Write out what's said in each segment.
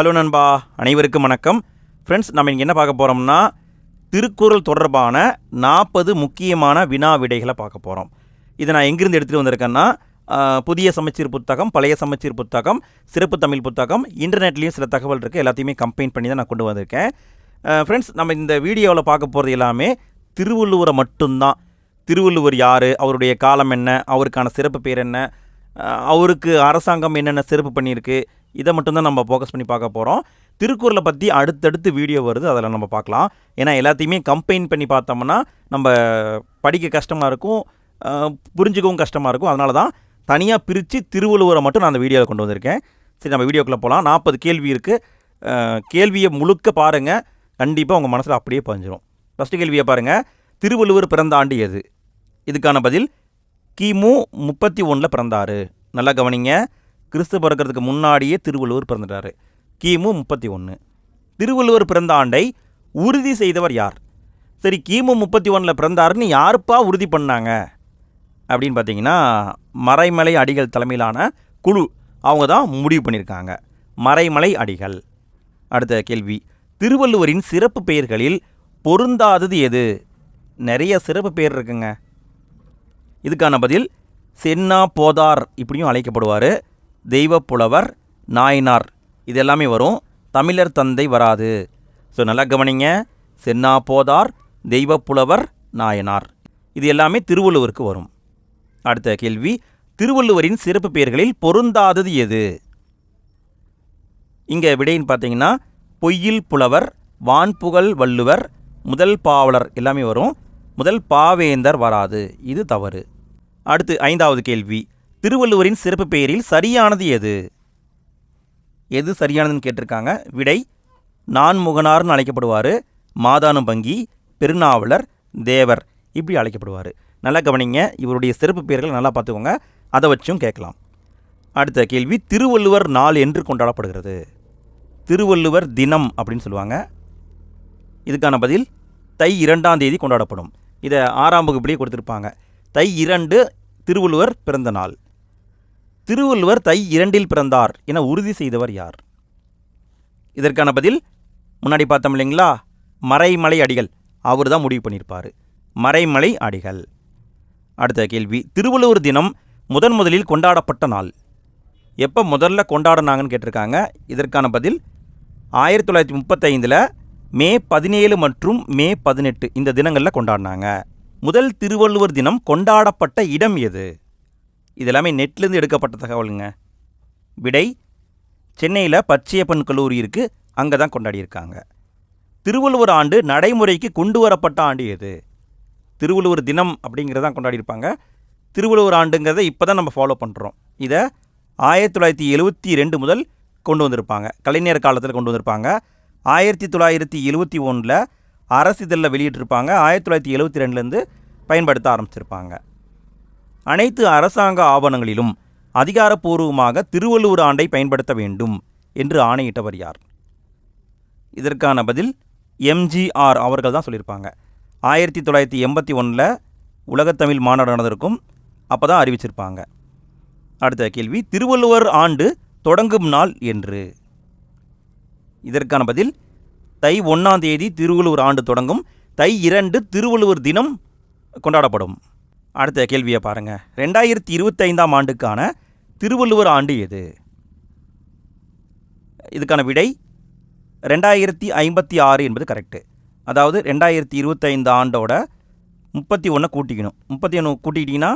Hello நண்பா அனைவருக்கும் வணக்கம். ஃப்ரெண்ட்ஸ் நம்ம இங்கே என்ன பார்க்க போகிறோம்னா திருக்குறள் தொடர்பான நாற்பது முக்கியமான வினா விடைகளை பார்க்க போகிறோம் இதை நான் எங்கிருந்து எடுத்துகிட்டு வந்திருக்கேன்னா புதிய சமச்சீர் புத்தகம் பழைய சமச்சீர் புத்தகம் சிறப்பு தமிழ் புத்தகம் இன்டர்நெட்லேயும் சில தகவல் இருக்குது எல்லாத்தையுமே கம்பைன் பண்ணி தான் நான் கொண்டு வந்திருக்கேன். ஃப்ரெண்ட்ஸ் நம்ம இந்த வீடியோவில் பார்க்க போகிறது எல்லாமே திருவள்ளுவரை மட்டும்தான். திருவள்ளுவர் யார் அவருடைய காலம் என்ன அவருக்கான சிறப்பு பேர் என்ன அவருக்கு அரசாங்கம் என்னென்ன சிறப்பு பண்ணியிருக்கு இதை மட்டும்தான் நம்ம ஃபோக்கஸ் பண்ணி பார்க்க போகிறோம் திருக்குறளை பற்றி அடுத்தடுத்து வீடியோ வருது அதில் நம்ம பார்க்கலாம். ஏன்னா எல்லாத்தையுமே கம்பைன் பண்ணி பார்த்தோம்னா நம்ம படிக்க கஷ்டமாக இருக்கும் புரிஞ்சுக்கவும் கஷ்டமாக இருக்கும். அதனால தான் தனியாக பிரித்து திருவள்ளுவரை மட்டும் நான் அந்த வீடியோவில் கொண்டு வந்திருக்கேன். சரி நம்ம வீடியோக்குள்ளே போகலாம் நாற்பது கேள்வி இருக்குது கேள்வியை முழுக்க பாருங்கள் கண்டிப்பாக உங்கள் மனசில் அப்படியே பதிஞ்சிடும் ஃபஸ்ட்டு கேள்வியை பாருங்கள் திருவள்ளுவர் பிறந்த ஆண்டு எது? இதுக்கான பதில் கிமு முப்பத்தி ஒன்றில் பிறந்தார். நல்லா கவனிங்க. கிறிஸ்து பிறக்கிறதுக்கு முன்னாடியே திருவள்ளுவர் பிறந்துட்டார். கிமு முப்பத்தி ஒன்று திருவள்ளுவர் பிறந்த ஆண்டை உறுதி செய்தவர் யார்? சரி கிமு முப்பத்தி ஒன்றில் பிறந்தாருன்னு யாருப்பா உறுதி பண்ணாங்க? அப்படின்னு பார்த்தீங்கன்னா மறைமலை அடிகள் தலைமையிலான குழு அவங்க தான் முடிவு பண்ணியிருக்காங்க. மறைமலை அடிகள். அடுத்த கேள்வி. திருவள்ளுவரின் சிறப்பு பெயர்களில் பொருந்தாதது எது? நிறைய சிறப்பு பெயர் இருக்குங்க. இதுக்கான பதில் சென்னா போதார் இப்படியும் அழைக்கப்படுவார். தெய்வப்புலவர் நாயனார். இது எல்லாமே வரும். தமிழர் தந்தை வராது. ஸோ நல்லா கவனிங்க. சென்னா போதார் தெய்வப்புலவர் நாயனார். இது எல்லாமே திருவள்ளுவருக்கு வரும். அடுத்த கேள்வி. திருவள்ளுவரின் சிறப்பு பெயர்களில் பொருந்தாதது எது? இங்கே விடைன்னு பார்த்தீங்கன்னா பொய்யில் புலவர் வான்புகழ் வள்ளுவர் முதல் பாவலர் எல்லாமே வரும். முதல் பாவேந்தர் வராது. இது தவறு. அடுத்து ஐந்தாவது கேள்வி. திருவள்ளுவரின் சிறப்பு பெயரில் சரியானது எது? எது சரியானதுன்னு கேட்டிருக்காங்க. விடை நான்முகனார்னு அழைக்கப்படுவார். மாதானு பங்கி பெருநாவலர் தேவர் இப்படி அழைக்கப்படுவார். நல்லா கவனிங்க இவருடைய சிறப்பு பெயர்களை நல்லா பார்த்துக்கோங்க. அதை வச்சும் கேட்கலாம். அடுத்த கேள்வி திருவள்ளுவர் நாள் என்று கொண்டாடப்படுகிறது. திருவள்ளுவர் தினம் அப்படின்னு சொல்லுவாங்க. இதுக்கான பதில் தை இரண்டாம் தேதி கொண்டாடப்படும். இதை ஆறாம் வகுப்புலேயே கொடுத்துருப்பாங்க. தை இரண்டு திருவள்ளுவர் பிறந்த நாள். திருவள்ளுவர் தை இரண்டில் பிறந்தார் என உறுதி செய்தவர் யார்? இதற்கான பதில் முன்னாடி பார்த்தோம் இல்லைங்களா? மறைமலை அடிகள். அவர் தான் முடிவு பண்ணியிருப்பார். மறைமலை அடிகள். அடுத்த கேள்வி திருவள்ளுவர் தினம் முதன் முதலில் கொண்டாடப்பட்ட நாள். எப்போ முதல்ல கொண்டாடினாங்கன்னு கேட்டிருக்காங்க. இதற்கான பதில் ஆயிரத்தி தொள்ளாயிரத்தி முப்பத்தைந்தில் மே பதினேழு மற்றும் மே பதினெட்டு இந்த தினங்களில் கொண்டாடினாங்க. முதல் திருவள்ளுவர் தினம் கொண்டாடப்பட்ட இடம் எது? இதெல்லாமே நெட்லேருந்து எடுக்கப்பட்ட தகவலுங்க. விடை சென்னையில் பச்சையப்பன் கல்லூரி இருக்குது அங்கே தான் கொண்டாடியிருக்காங்க. திருவள்ளுவர் ஆண்டு நடைமுறைக்கு கொண்டு வரப்பட்ட ஆண்டு எது? திருவள்ளுவர் தினம் அப்படிங்கிறதான் கொண்டாடியிருப்பாங்க. திருவள்ளுவர் ஆண்டுங்கிறத இப்போ தான் நம்ம ஃபாலோ பண்ணுறோம் இதை ஆயிரத்தி தொள்ளாயிரத்தி எழுபத்தி ரெண்டு முதல் கொண்டு வந்திருப்பாங்க. கலைஞர் காலத்தில் கொண்டு வந்திருப்பாங்க. ஆயிரத்தி தொள்ளாயிரத்தி எழுபத்தி ஒன்றில் அரசு இதழில் வெளியிட்டிருப்பாங்க. ஆயிரத்தி தொள்ளாயிரத்தி எழுபத்தி ரெண்டுலேருந்து பயன்படுத்த ஆரம்பிச்சிருப்பாங்க. அனைத்து அரசாங்க ஆவணங்களிலும் அதிகாரப்பூர்வமாக திருவள்ளுவர் ஆண்டை பயன்படுத்த வேண்டும் என்று ஆணையிட்டவர் யார்? இதற்கான பதில் எம்ஜிஆர் அவர்கள் தான் சொல்லியிருப்பாங்க. ஆயிரத்தி தொள்ளாயிரத்தி எண்பத்தி ஒன்றில் உலகத்தமிழ் மாநாடு நடந்திருக்கும். அப்போ தான் அறிவிச்சிருப்பாங்க. அடுத்த கேள்வி திருவள்ளுவர் ஆண்டு தொடங்கும் நாள் என்று. இதற்கான பதில் தை ஒன்றாம் தேதி திருவள்ளுவர் ஆண்டு தொடங்கும். தை இரண்டு திருவள்ளுவர் தினம் கொண்டாடப்படும். அடுத்த கேள்வியை பாருங்கள் ரெண்டாயிரத்தி இருபத்தைந்தாம் ஆண்டுக்கான திருவள்ளுவர் ஆண்டு எது? இதுக்கான விடை ரெண்டாயிரத்தி ஐம்பத்தி ஆறு என்பது கரெக்டு அதாவது ரெண்டாயிரத்தி இருபத்தைந்து ஆண்டோட முப்பத்தி ஒன்றை கூட்டிக்கணும். முப்பத்தி ஒன்று கூட்டிக்கிட்டிங்கன்னா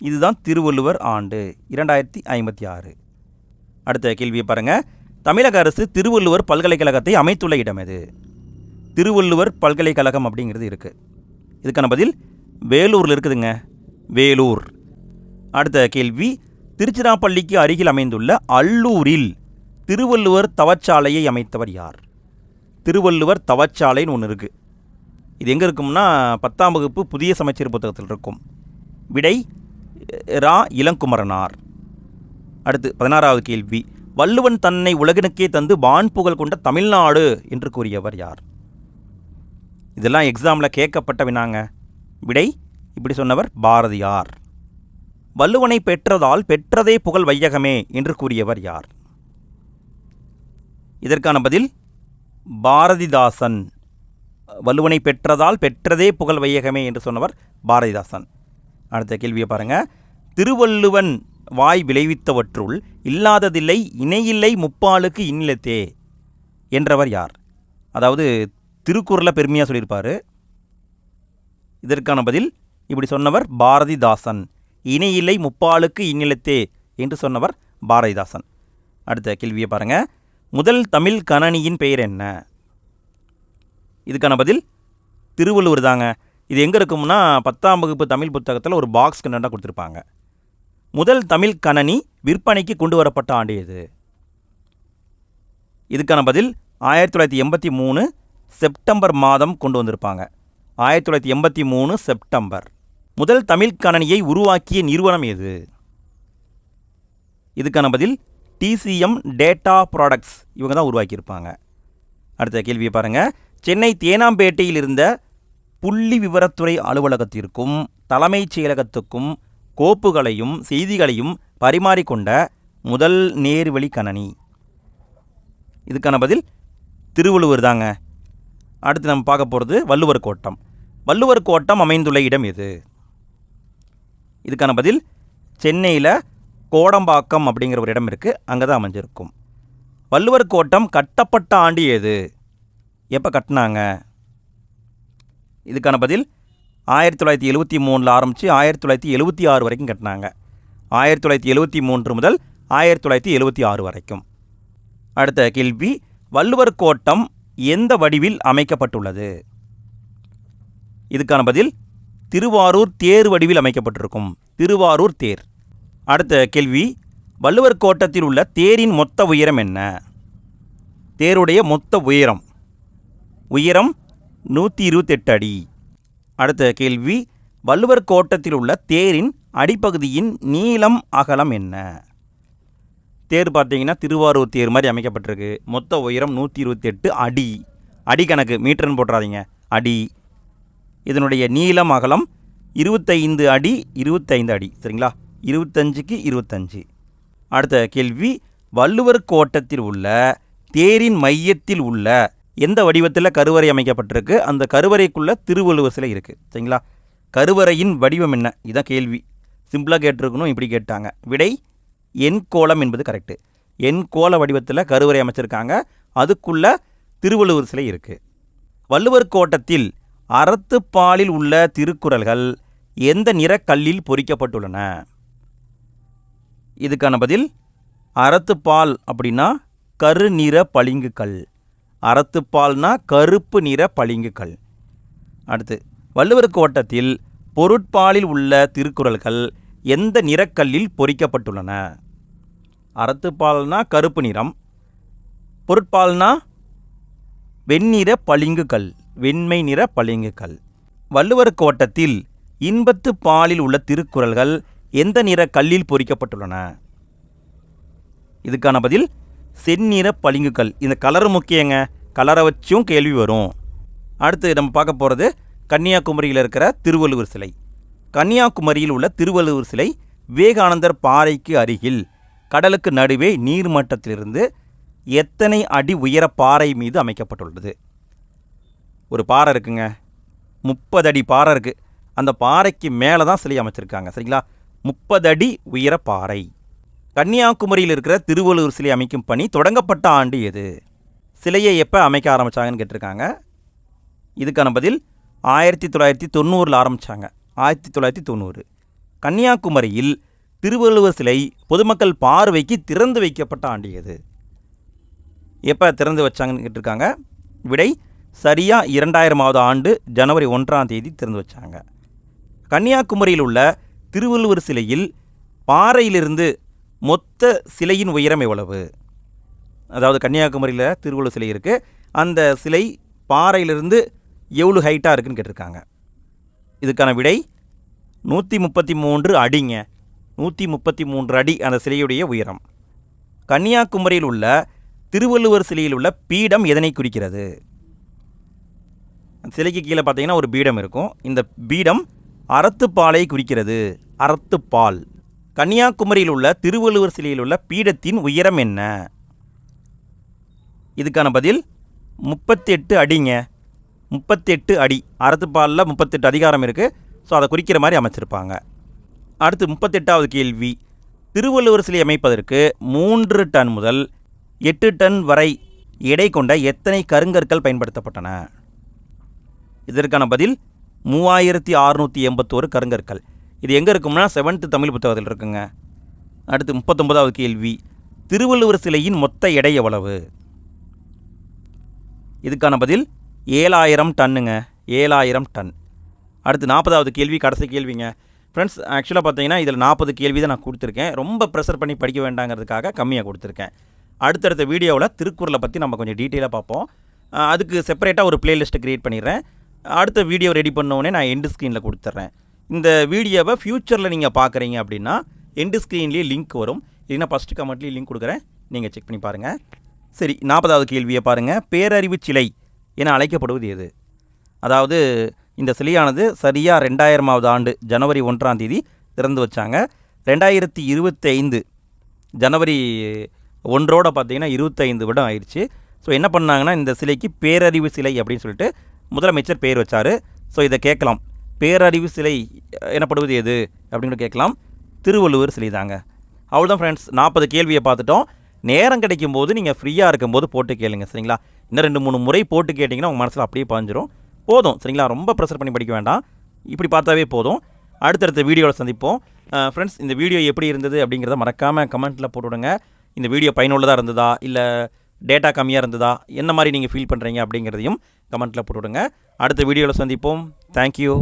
இதுதான் திருவள்ளுவர் ஆண்டு இரண்டாயிரத்தி ஐம்பத்தி ஆறு அடுத்த கேள்வியை பாருங்கள் தமிழக அரசு திருவள்ளுவர் பல்கலைக்கழகத்தை அமைத்துள்ள இடம் எது? திருவள்ளுவர் பல்கலைக்கழகம் அப்படிங்கிறது இருக்குது இதுக்கான பதில் வேலூரில் இருக்குதுங்க. வேலூர். அடுத்த கேள்வி திருச்சிராப்பள்ளிக்கு அருகில் அமைந்துள்ள அல்லூரில் திருவள்ளுவர் தவச்சாலையை அமைத்தவர் யார்? திருவள்ளுவர் தவச்சாலைன்னு ஒன்று இருக்குது இது எங்கே இருக்கும்னா பத்தாம் வகுப்பு புதிய சமைச்சர் புத்தகத்தில் இருக்கும். விடை ரா. இளங்குமரனார். அடுத்து பதினாறாவது கேள்வி வள்ளுவன் தன்னை உலகினுக்கே தந்து வான் புகழ் கொண்ட தமிழ்நாடு என்று கூறியவர் யார்? இதெல்லாம் எக்ஸாமில் கேட்கப்பட்ட வினாங்க விடை இப்படி சொன்னவர் பாரதியார். வள்ளுவனை பெற்றதால் பெற்றதே புகழ் வையகமே என்று கூறியவர் யார்? இதற்கான பதில் பாரதிதாசன். வள்ளுவனை பெற்றதால் பெற்றதே புகழ் வையகமே என்று சொன்னவர் பாரதிதாசன். அடுத்த கேள்வியை பாருங்கள் திருவள்ளுவன் வாய் விளைவித்தவற்றுள் இல்லாததில்லை இணையில்லை முப்பாலுக்கு இன்னிலத்தே என்றவர் யார்? அதாவது திருக்குறளை பெருமையாக சொல்லியிருப்பார். இதற்கான பதில் இப்படி சொன்னவர் பாரதிதாசன். இணையில்லை முப்பாலுக்கு இன்னிலத்தே என்று சொன்னவர் பாரதிதாசன். அடுத்த கேள்வியை பாருங்கள் முதல் தமிழ் கணனியின் பெயர் என்ன? இதுக்கான பதில் திருவள்ளுவர் தாங்க. இது எங்கே இருக்கும்னா பத்தாம் வகுப்பு தமிழ் புத்தகத்தில் ஒரு பாக்ஸ் கண்டென்ட்டாக கொடுத்துருப்பாங்க. முதல் தமிழ் கணனி விற்பனைக்கு கொண்டு வரப்பட்ட ஆண்டு எது? இதுக்கான பதில் ஆயிரத்தி தொள்ளாயிரத்தி எண்பத்தி மூணு செப்டம்பர் மாதம் கொண்டு வந்திருப்பாங்க. ஆயிரத்தி தொள்ளாயிரத்தி எண்பத்தி மூணு செப்டம்பர். முதல் தமிழ் கணனியை உருவாக்கிய நிறுவனம் எது? இதுக்கான பதில் டிசிஎம் டேட்டா ப்ராடக்ட்ஸ் இவங்க தான் உருவாக்கியிருப்பாங்க. அடுத்த கேள்வியை பாருங்கள் சென்னை தேனாம்பேட்டையில் இருந்த புள்ளி விவரத்துறை அலுவலகத்திற்கும் தலைமைச் செயலகத்துக்கும் கோப்புகளையும் செய்திகளையும் பரிமாறிக்கொண்ட முதல் நேர்வழி கணனி. இதுக்கான பதில் திருவள்ளுவர் தாங்க. அடுத்து நம்ம பார்க்க போகிறது வள்ளுவர் கோட்டம். வள்ளுவர் கோட்டம் அமைந்துள்ள இடம் எது? இதுக்கான பதில் சென்னையில் கோடம்பாக்கம் அப்படிங்கிற ஒரு இடம் இருக்குது அங்கே தான் அமைஞ்சிருக்கும். வள்ளுவர் கோட்டம் கட்டப்பட்ட ஆண்டு எது? எப்போ கட்டினாங்க? இதுக்கான பதில் ஆயிரத்தி தொள்ளாயிரத்தி எழுபத்தி மூணில் ஆரம்பித்து ஆயிரத்தி தொள்ளாயிரத்தி எழுபத்தி ஆறு வரைக்கும் கட்டினாங்க. ஆயிரத்தி தொள்ளாயிரத்தி எழுபத்தி மூன்று முதல் ஆயிரத்தி தொள்ளாயிரத்தி எழுபத்தி ஆறு வரைக்கும். அடுத்த கேள்வி வள்ளுவர் கோட்டம் எந்த வடிவில் அமைக்கப்பட்டுள்ளது? இதுக்கான பதில் திருவாரூர் தேர் வடிவில் அமைக்கப்பட்டிருக்கும். திருவாரூர் தேர். அடுத்த கேள்வி வள்ளுவர் கோட்டத்தில் உள்ள தேரின் மொத்த உயரம் என்ன? தேருடைய மொத்த உயரம் உயரம் நூற்றி இருபத்தெட்டு அடி. அடுத்த கேள்வி வள்ளுவர் கோட்டத்தில் உள்ள தேரின் அடிப்பகுதியின் நீளம் அகலம் என்ன? தேர் பார்த்தீங்கன்னா திருவாரூர் தேர் மாதிரி அமைக்கப்பட்டிருக்கு. மொத்த உயரம் நூற்றி இருபத்தெட்டு அடி. அடி கணக்கு மீட்டர்னு போட்டுறாதீங்க. அடி. இதனுடைய நீளம் அகலம் இருபத்தைந்து அடி இருபத்தைந்து அடி. சரிங்களா? இருபத்தஞ்சுக்கு இருபத்தஞ்சு. அடுத்த கேள்வி வள்ளுவர் கோட்டத்தில் உள்ள தேரின் மையத்தில் உள்ள எந்த வடிவத்தில் கருவறை அமைக்கப்பட்டிருக்கு? அந்த கருவறைக்குள்ளே திருவள்ளுவர் சிலை இருக்குது சரிங்களா? கருவறையின் வடிவம் என்ன? இதுதான் கேள்வி. சிம்பிளாக கேட்டிருக்கணும் இப்படி கேட்டாங்க. விடை என் கோலம் என்பது கரெக்டு என் கோல வடிவத்தில் கருவறை அமைச்சிருக்காங்க. அதுக்குள்ள திருவள்ளுவர் சிலை இருக்குது வள்ளுவர் கோட்டத்தில் அறத்துப்பாலில் உள்ள திருக்குறள்கள் எந்த நிறக்கல்லில் பொறிக்கப்பட்டுள்ளன? இதுக்கான பதில் அறத்துப்பால் அப்படின்னா கருநிற பளிங்குக்கல் அறத்துப்பால்னா கருப்பு நிற பளிங்குக்கல் அடுத்து வள்ளுவர் கோட்டத்தில் பொருட்பாலில் உள்ள திருக்குறள்கள் எந்த நிறக்கல்லில் பொறிக்கப்பட்டுள்ளன? அறத்துப்பால்னா கருப்பு நிறம். பொருட்பால்னா வெண்ணிற பளிங்குக்கல் வெண்மை நிற பளிங்குக்கல். வள்ளுவர் கோட்டத்தில் இன்பத்து பாலில் உள்ள திருக்குறள்கள் எந்த நிற கல்லில் பொறிக்கப்பட்டுள்ளன? இதுக்கான பதில் செந்நிற பளிங்குக்கல். இந்த கலர் முக்கியங்க. கலரை வச்சும் கேள்வி வரும். அடுத்து நம்ம பார்க்க போகிறது கன்னியாகுமரியில் இருக்கிற திருவள்ளுவர் சிலை. கன்னியாகுமரியில் உள்ள திருவள்ளுவர் சிலை விவேகானந்தர் பாறைக்கு அருகில். கடலுக்கு நடுவே நீர்மட்டத்திலிருந்து எத்தனை அடி உயர பாறை மீது அமைக்கப்பட்டுள்ளது? ஒரு பாறை இருக்குங்க. முப்பது அடி பாறை இருக்குது அந்த பாறைக்கு மேலே தான் சிலை அமைச்சிருக்காங்க. சரிங்களா? முப்பது அடி உயர பாறை. கன்னியாகுமரியில் இருக்கிற திருவள்ளூர் சிலை அமைக்கும் பணி தொடங்கப்பட்ட ஆண்டு எது? சிலையை எப்போ அமைக்க ஆரம்பித்தாங்கன்னு கேட்டிருக்காங்க. இதுக்கான பதில் ஆயிரத்தி தொள்ளாயிரத்தி தொண்ணூறில் ஆரம்பித்தாங்க ஆயிரத்தி தொள்ளாயிரத்தி தொண்ணூறு. கன்னியாகுமரியில் திருவள்ளுவர் சிலை பொதுமக்கள் பார்வைக்கு திறந்து வைக்கப்பட்ட ஆண்டு எது எப்போ திறந்து வச்சாங்கன்னு கேட்டிருக்காங்க? விடை சரியாக இரண்டாயிரமாவது ஆண்டு ஜனவரி ஒன்றாம் தேதி திறந்து வச்சாங்க. கன்னியாகுமரியில் உள்ள திருவள்ளுவர் சிலையில் பாறையிலிருந்து மொத்த சிலையின் உயரம் எவ்வளவு? அதாவது கன்னியாகுமரியில் திருவள்ளுவர் சிலை இருக்குது அந்த சிலை பாறையிலிருந்து எவ்வளோ ஹைட்டாக இருக்குன்னு கேட்டிருக்காங்க. இதுக்கான விடை நூற்றி முப்பத்தி மூன்று அடிங்க. நூற்றி முப்பத்தி மூன்று அடி அந்த சிலையுடைய உயரம். கன்னியாகுமரியில் உள்ள திருவள்ளுவர் சிலையில் உள்ள பீடம் எதனை குறிக்கிறது? சிலைக்கு கீழே பார்த்தீங்கன்னா ஒரு பீடம் இருக்கும். இந்த பீடம் அறத்துப்பாலை குறிக்கிறது. அறத்துப்பால். கன்னியாகுமரியில் உள்ள திருவள்ளுவர் சிலையில் உள்ள பீடத்தின் உயரம் என்ன? இதுக்கான பதில் முப்பத்தெட்டு அடிங்க. முப்பத்தெட்டு அடி. அறத்துப்பாலில் முப்பத்தெட்டு அதிகாரம் இருக்குது ஸோ அதை குறிக்கிற மாதிரி அமைச்சிருப்பாங்க. அடுத்து முப்பத்தெட்டாவது கேள்வி. திருவள்ளுவர் சிலை அமைப்பதற்கு மூன்று டன் முதல் எட்டு டன் வரை எடை கொண்ட எத்தனை கருங்கற்கள் பயன்படுத்தப்பட்டன? இதற்கான பதில் மூவாயிரத்தி அறுநூற்றி எண்பத்தோரு கருங்கற்கள். இது எங்கே இருக்கும்னா செவன்த்து தமிழ் புத்தகத்தில் இருக்குங்க. அடுத்து முப்பத்தொன்பதாவது கேள்வி திருவள்ளுவர் சிலையின் மொத்த எடை எவ்வளவு? இதுக்கான பதில் ஏழாயிரம் டன்னுங்க. ஏழாயிரம் டன். அடுத்து நாற்பதாவது கேள்வி கடைசி கேள்விங்க. ஃப்ரெண்ட்ஸ் ஆக்சுவலாக பார்த்தீங்கன்னா இதில் நாற்பது கேள்வி தான் நான் கொடுத்துருக்கேன். ரொம்ப ப்ரெஷர் பண்ணி படிக்க வேண்டாங்கிறதுக்காக கம்மியாக கொடுத்துருக்கேன். அடுத்தடுத்த வீடியோவில் திருக்குறளை பற்றி நம்ம கொஞ்சம் டீட்டெயிலாக பார்ப்போம். அதுக்கு செப்பரேட்டாக ஒரு பிளேலிஸ்ட்டை க்ரியேட் பண்ணிடுறேன். அடுத்த வீடியோ ரெடி பண்ணோடனே நான் எண்டு ஸ்க்ரீனில் கொடுத்துட்றேன். இந்த வீடியோவை ஃப்யூச்சரில் நீங்கள் பார்க்குறீங்க அப்படின்னா எண்டு ஸ்க்ரீன்லேயே லிங்க் வரும். இல்லைன்னா ஃபஸ்ட்டு கமெண்ட்லேயே லிங்க் கொடுக்குறேன். நீங்கள் செக் பண்ணி பாருங்கள் சரி நாற்பதாவது கேள்வியை பாருங்கள் பேரறிவு சிலை என அழைக்கப்படுவது எது? அதாவது இந்த சிலையானது சரியாக ரெண்டாயிரமாவது ஆண்டு ஜனவரி ஒன்றாம் தேதி திறந்து வச்சாங்க. ரெண்டாயிரத்தி இருபத்தி ஐந்து ஜனவரி ஒன்றோட பார்த்தீங்கன்னா இருபத்தைந்து விடம் ஆயிடுச்சு. ஸோ என்ன பண்ணாங்கன்னா இந்த சிலைக்கு பேரறிவு சிலை அப்படின்னு சொல்லிட்டு முதலமைச்சர் பேர் வச்சார். ஸோ இதை கேட்கலாம். பேரறிவு சிலை எனப்படுவது எது? அப்படின்னு கேட்கலாம். திருவள்ளுவர் சிலை தாங்க. அவ்வளோதான் ஃப்ரெண்ட்ஸ் நாற்பது கேள்வியை பார்த்துட்டோம். நேரம் கிடைக்கும் போது நீங்கள் ஃப்ரீயாக இருக்கும்போது போட்டு கேளுங்க சரிங்களா? இன்னும் ரெண்டு மூணு முறை போட்டு கேட்டிங்கன்னா உங்கள் மனசில் அப்படியே பாஞ்சிரும். போதும் சரிங்களா? ரொம்ப ப்ரெஷர் பண்ணி படிக்க வேண்டாம். இப்படி பார்த்தாவே போதும். அடுத்தடுத்த வீடியோவில் சந்திப்போம். ஃப்ரெண்ட்ஸ் இந்த வீடியோ எப்படி இருந்தது அப்படிங்கிறத மறக்காமல் கமெண்ட்டில் போட்டுவிடுங்க இந்த வீடியோ பயனுள்ளதாக இருந்ததா? இல்லை டேட்டா கம்மியாக இருந்ததா? என்ன மாதிரி நீங்கள் ஃபீல் பண்ணுறீங்க அப்படிங்கிறதையும் கமெண்ட்டில் போட்டுவிடுங்க அடுத்த வீடியோவில் சந்திப்போம். தேங்க்யூ